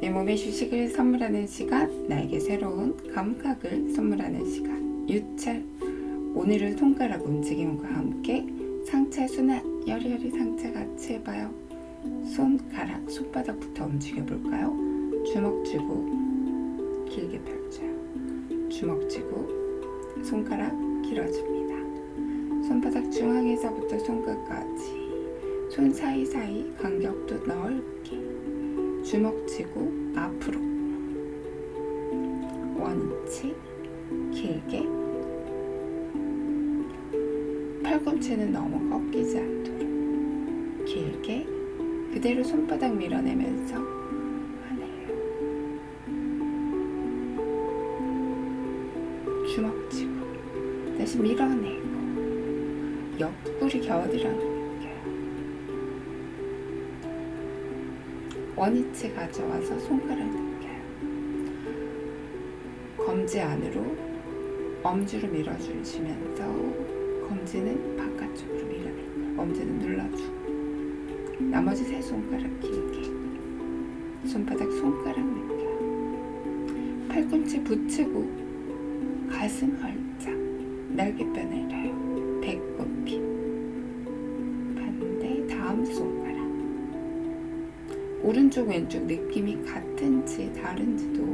내 몸에 휴식을 선물하는 시간, 나에게 새로운 감각을 선물하는 시간. 유찰. 오늘을 손가락 움직임과 함께 상체 순환, 여리여리 상체 같이 해봐요. 손가락, 손바닥부터 움직여 볼까요? 주먹 쥐고 길게 펼쳐요. 주먹 쥐고 손가락 길어집니다. 손바닥 중앙에서부터 손끝까지 손 사이사이 간격도 넓게 주먹 쥐고 앞으로. 원위치 길게. 팔꿈치는 너무 꺾이지 않도록. 길게. 그대로 손바닥 밀어내면서 하네요. 주먹 쥐고. 다시 밀어내고. 옆구리 겨드랑이 원위치 가져와서 손가락 느껴요. 검지 안으로 엄지로 밀어주시면서 검지는 바깥쪽으로 밀어내고 엄지는 눌러주고 나머지 세 손가락 길게 손바닥 손가락 느껴요. 팔꿈치 붙이고 가슴 활짝 날개뼈를 려요. 배꼽이 반대 다음 손가락 오른쪽 왼쪽 느낌이 같은지 다른지도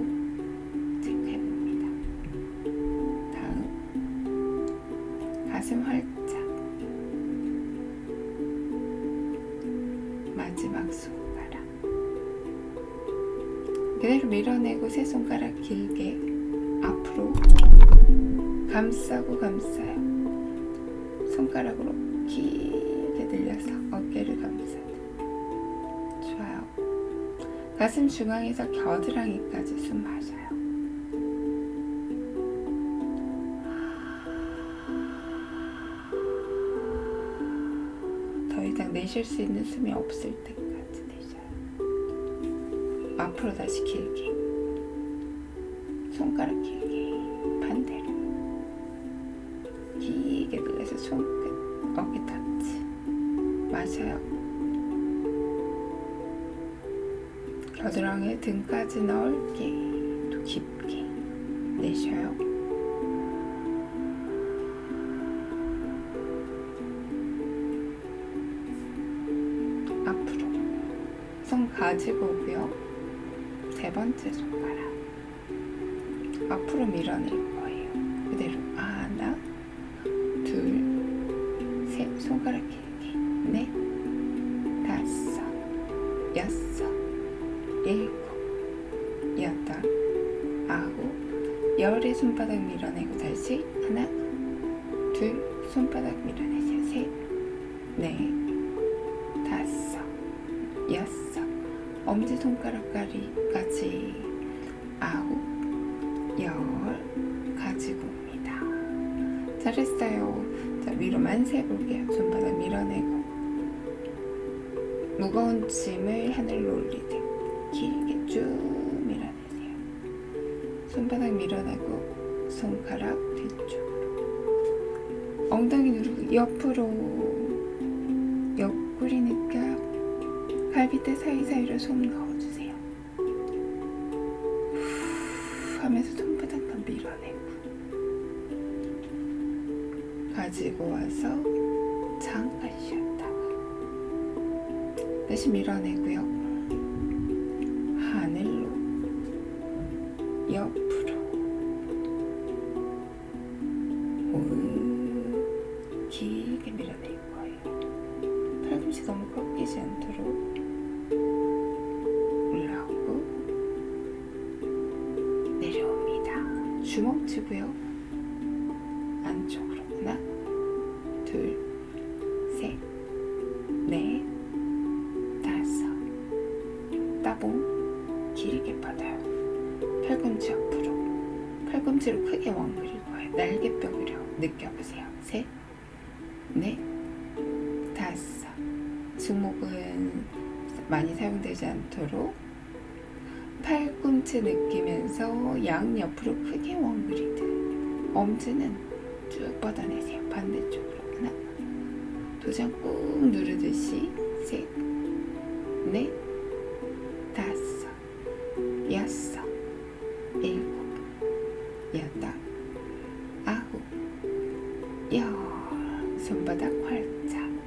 체크해 봅니다. 다음 가슴 활짝 마지막 손가락 그대로 밀어내고 세 손가락 길게 앞으로 감싸고 감싸요. 손가락으로 길게 늘려서 어깨를 감싸요. 가슴 중앙에서 겨드랑이까지 숨 마셔요. 더 이상 내쉴 수 있는 숨이 없을 때까지 내셔요. 앞으로 다시 길게. 손가락 길게. 반대로. 길게 늘려서 손끝, 어깨 터치. 마셔요. 겨드랑이 등까지 넓게 또 깊게 내쉬어요. 앞으로 손 가지고 오고요. 세 번째 손가락 앞으로 밀어낼 거 아홉, 열의 손바닥 밀어내고 다시 하나, 둘, 손바닥 밀어내세요. 셋, 넷, 다섯, 여섯, 엄지 손가락까지 아홉, 열 가지고 옵니다. 잘했어요. 자, 위로 만 세 볼게요. 손바닥 밀어내고 무거운 짐을 하늘로 올리듯 밀어내세요. 손바닥 밀어내고 손가락 뒤쪽으로 엉덩이 누르고 옆으로 옆구리 느껴요. 갈비뼈 사이사이로 손 넣어주세요. 후 하면서 손바닥 더 밀어내고 가지고 와서 잠깐 쉬었다가 다시 밀어내고요. 길게 밀어낼 거예요. 팔꿈치 너무 꺾이지 않도록 올라오고 내려옵니다. 주먹 쥐고요. 안쪽으로 하나, 둘, 셋, 넷, 다섯, 따봉 길게 뻗어요. 팔꿈치 옆으로 팔꿈치로 크게 왕 그릴 거예요. 날개뼈 그려 느껴보세요. 셋, 네, 다섯. 주목은 많이 사용되지 않도록 팔꿈치 느끼면서 양 옆으로 크게 원그리드. 엄지는 쭉 뻗어내세요. 반대쪽으로. 하나. 도장 꾹 누르듯이 셋, 넷, 다섯, 여섯, 일곱, 여덟.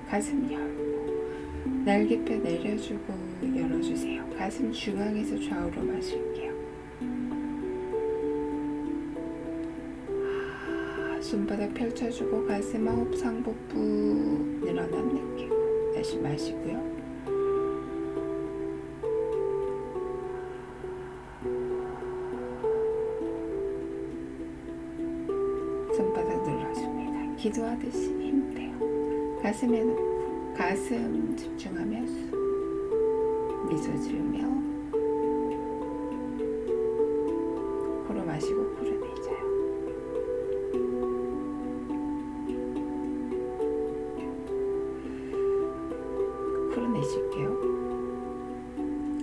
가슴 열고 날개뼈 내려주고 열어주세요. 가슴 중앙에서 좌우로 마실게요. 아, 손바닥 펼쳐주고 가슴 호흡 상복부 늘어난 느끼고 다시 마시고요. 손바닥 눌러줍니다. 기도하듯이. 가슴에 가슴 집중하면서 미소 지으며 코로 마시고 코로 내줘요. 코로 내쉴게요.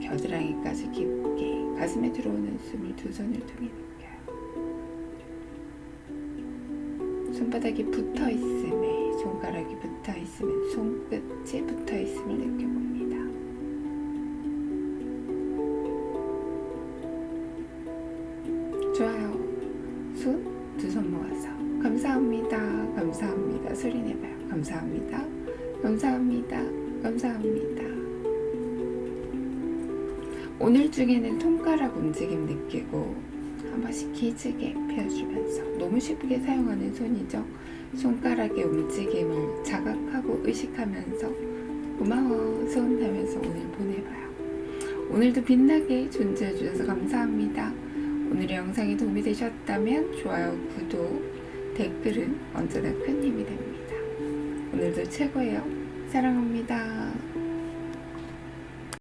겨드랑이까지 깊게 가슴에 들어오는 숨을 두 손을 통해 느껴요. 손바닥이 붙어 있음에 손가락이 붙어 있으면 손끝이 붙어 있음을 느껴봅니다. 좋아요. 손 두 손 모아서 감사합니다. 감사합니다. 소리 내봐요. 감사합니다. 감사합니다. 감사합니다. 오늘 중에는 손가락 움직임 느끼고 한 번씩 기지개 펴주면서 너무 쉽게 사용하는 손이죠. 손가락의 움직임을 자각하고 의식하면서 고마워 손 하면서 오늘 보내봐요. 오늘도 빛나게 존재해 주셔서 감사합니다. 오늘의 영상이 도움이 되셨다면 좋아요, 구독, 댓글은 언제나 큰 힘이 됩니다. 오늘도 최고예요. 사랑합니다.